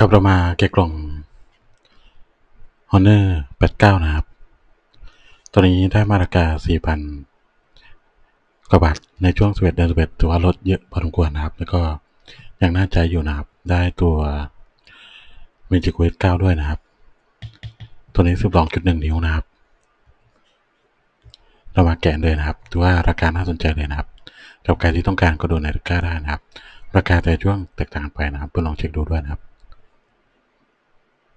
กลับเรามาแกะกล่อง Honor 89 นะครับ ตัวนี้ได้มาราคา 4,000 กว่าบาท ในช่วง 11 เดือน11ถือว่าลดเยอะพอสมควรนะครับ แล้วก็ยังน่าใจอยู่นะครับ ได้ตัว Magic Quest 9ด้วยนะครับ ตัวนี้ 12.1 นิ้วนะครับ เรามาแกะเลยนะครับถือว่าราคาน่าสนใจเลยนะครับสำหรับใครที่ต้องการก็ดูในตะกร้าได้นะครับ ราคาแต่ช่วงแตกต่างไปนะครับเพื่อลองเช็คดูด้วยนะครับ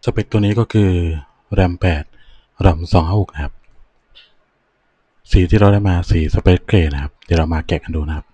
สเปคตัวนี้ก็คือ RAM 8 RAM 256นะครับ สีที่เราได้มาสีสเปคเกรดนะครับ เดี๋ยวเรามาแกะกันดูนะครับ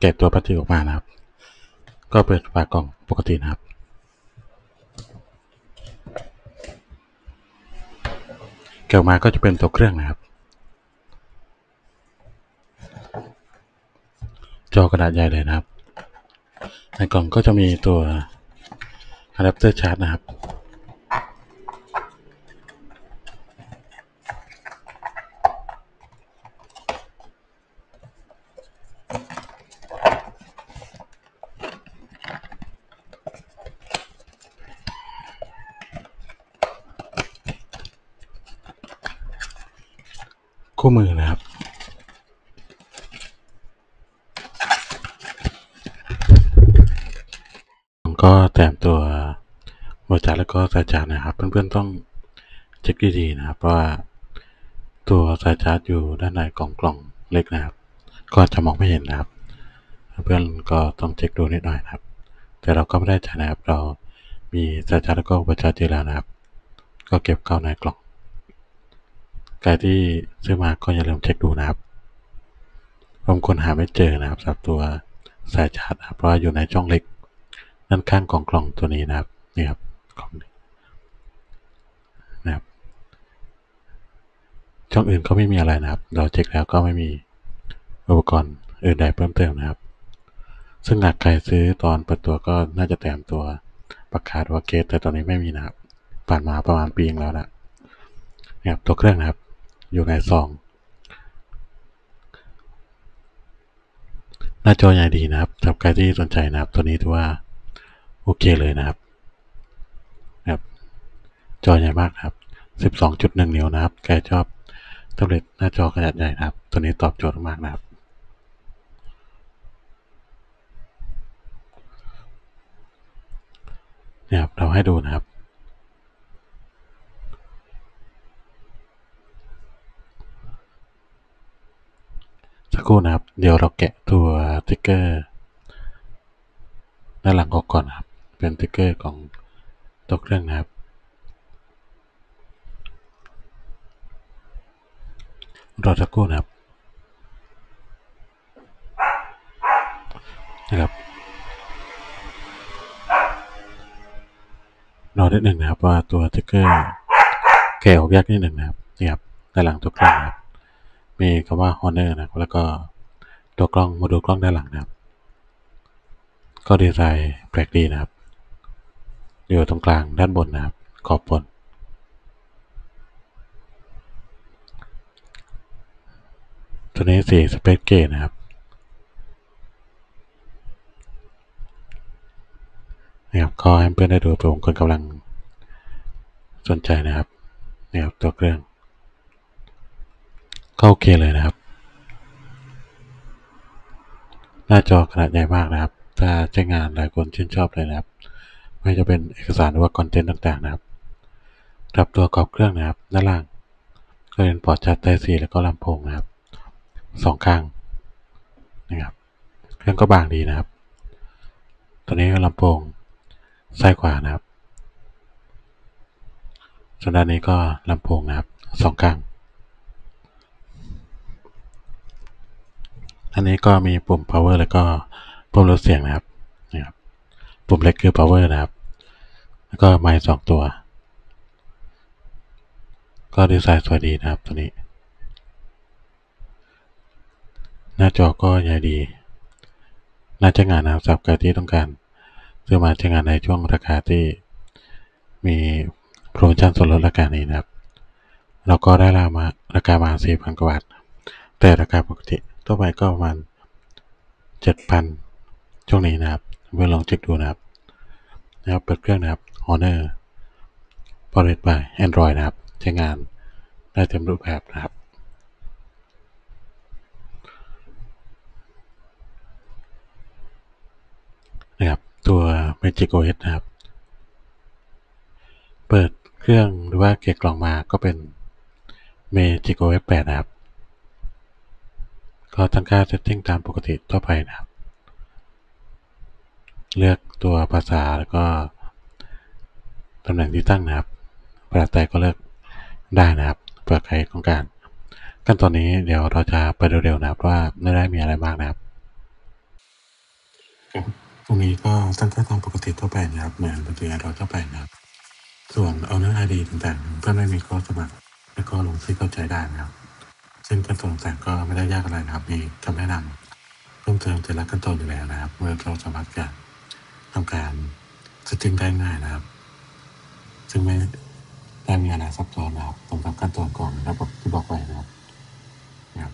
แกะตัวพลาสติกออกมานะครับ ก็เปิดฝากล่องปกตินะครับ แกะออกมาก็จะเป็นตัวเครื่องนะครับ จอกระดาษใหญ่เลยนะครับ ในกล่องก็จะมีตัวอะแดปเตอร์ชาร์จนะครับ คู่มือนะครับ ก็แถมตัวบริจาคแล้วก็สายชาร์จนะครับ เพื่อนๆต้องเช็คดีๆนะครับว่าตัวสายชาร์จอยู่ด้านในกล่องกล่องเล็กนะครับ ก็จะมองไม่เห็นนะครับ เพื่อนก็ต้องเช็คดูนิดหน่อยนะครับ แต่เราก็ไม่ได้ใจนะครับ เรามีสายชาร์จแล้วก็อุปชาร์จอยู่แล้วนะครับ ก็เก็บเข้าในกล่อง ใครที่ซื้อมาก็อย่าลืมเช็คดูนะครับบางคนหาไม่เจอนะครับสำหรับตัวสายชาร์จเพราะว่าอยู่ในช่องเล็กด้านข้างของกล่องตัวนี้นะครับนี่ครับกล่องนี้นะครับ ช่องอื่นก็ไม่มีอะไรนะครับ เราเช็คแล้วก็ไม่มีอุปกรณ์อื่นใดเพิ่มเติมนะครับ ซึ่งหากใครซื้อตอนเปิดตัวก็น่าจะแถมตัวประกาศว่าเกสแต่ตอนนี้ไม่มีนะครับ ผ่านมาประมาณปีนึงแล้วนะนี่ครับตัวเครื่องนะครับ อยู่ในซอง หน้าจอใหญ่ดีนะครับสำหรับใครที่สนใจนะครับ ตัวนี้ถือว่า โอเคเลยนะครับนะครับ จอใหญ่มากครับ 12.1 นิ้วนะครับ ใครชอบแท็บเล็ตหน้าจอขนาดใหญ่นะครับ ตัวนี้ตอบโจทย์มากนะครับเนี่ยครับเราให้ดูนะครับ ครู่นะครับ เดี๋ยวเราแกะตัวติ๊กเกอร์ด้านหลังออกก่อนครับ เป็นติ๊กเกอร์ของตัวเครื่องนะครับ รอสักครู่นะครับนะครับรอนิดหนึ่งนะครับว่าตัวติ๊กเกอร์แกะออกยากนิดหนึ่งนะครับนี่ครับด้านหลังตัวเครื่องนะครับ มีคำว่า Honor นะแล้วก็ตัวกล้องโมดูกล้องด้านหลังนะครับ ก็ดีไซน์แปลกดีนะครับ อยู่ตรงกลางด้านบนนะครับ ขอบบน ตัวนี้สีสเปซเกตนะครับนะครับก็ให้เพื่อนได้ดูผื่อคนกำลังสนใจนะครับนี่ครับตัวเครื่อง ก็โอเคเลยนะครับ หน้าจอขนาดใหญ่มากนะครับ ถ้าใช้งานหลายคนชื่นชอบเลยนะครับ ไม่ว่าจะเป็นเอกสารหรือว่าคอนเทนต์ต่างๆนะครับรับตัวกรอบเครื่องนะครับ ด้านล่าง ก็เป็นพอร์ตชาร์จไทซีแล้วก็ลำโพงนะครับสองข้างนะครับ เครื่องก็บางดีนะครับ ตัวนี้ก็ลำโพงซ้ายขวานะครับส่วนด้านนี้ก็ลำโพงนะครับสองข้าง อันนี้ก็มีปุ่ม power แล้วก็ปุ่มลดเสียงนะครับนะครับ ปุ่มเล็กคือ power นะครับ แล้วก็ไมค์สองตัว ก็ดีไซน์สวยดีนะครับตัวนี้ หน้าจอก็ใหญ่ดี น่าจะงานนะครับสำหรับใครที่ต้องการซื้อมาใช้งานในช่วงราคาที่มีโปรโมชั่นส่วนลดราคานี้นะครับ เราก็ได้รามาราคามาสี่พันกว่าบาทแต่ราคาปกติ ทั่วไปก็ประมาณเจ็ดพันช่วงนี้นะครับเพื่อลองเช็คดูนะครับนะครับ เปิดเครื่องนะครับ Honor p o w e r by Android นะครับ ใช้งานได้เต็มรูปแบบนะครับ นะครับ ตัว Magic OS นะครับ เปิดเครื่องหรือว่าเกียร์กล่องมาก็เป็น Magic OS 8 นะครับ ก็ตั้งค่า setting ตามปกติทั่วไปนะครับ เลือกตัวภาษาแล้วก็ตำแหน่งที่ตั้งนะครับภาษาไทยก็เลือกได้นะครับเผื่อใครต้องการ ขั้นตอนนี้เดี๋ยวเราจะไปเร็วๆนะครับว่าไม่ได้มีอะไรมากนะครับตรงนี้ก็ตั้งค่าตามปกติทั่วไปนะครับเหมือนปกติเราทั่วไปนะครับ ส่วนเอาเนื้อไอดีต่างๆเพื่อไม่มีข้อสมัคร แล้วก็ลงชื่อเข้าใจได้นะครับ ซึ่งขั้นตอนต่างก็ไม่ได้ยากอะไรนะครับ มีคำแนะนำเพิ่มเติมแต่ละขั้นตอนอยู่แล้วนะครับเมื่อเราสามารถจะทำการสติงได้ง่ายนะครับ ซึ่งไม่ได้มีอะไรซับซ้อนนะครับสำหรับขั้นตอนก่อนระบบที่บอกไว้นะครับนะครับ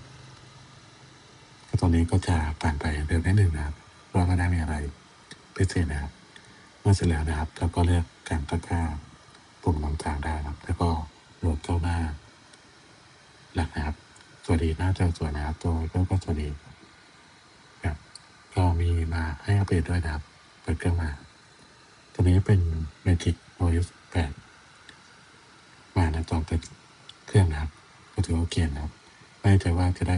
ขั้นตอนนี้ก็จะผ่านไปเร็วนิดนึงนะครับเพราะไม่ได้มีอะไรพิเศษนะครับเมื่อเสร็จแล้วนะครับเราก็เลือกการตั้งค่าปุ่มต่างๆได้นะครับ แล้วก็โหลดเข้าหน้าหลักนะครับ สวัสดีหน้าจอสวยนะครับ ตัวก็ก็สวัสดีครับก็มีมาให้อัปเดตด้วยนะครับ เปิดเครื่องมา ตัวนี้เป็น Magic OS 8มาในตอนเปิดเครื่องนะครับ ก็ถือโอเคนะครับไม่แน่ใจว่าจะได้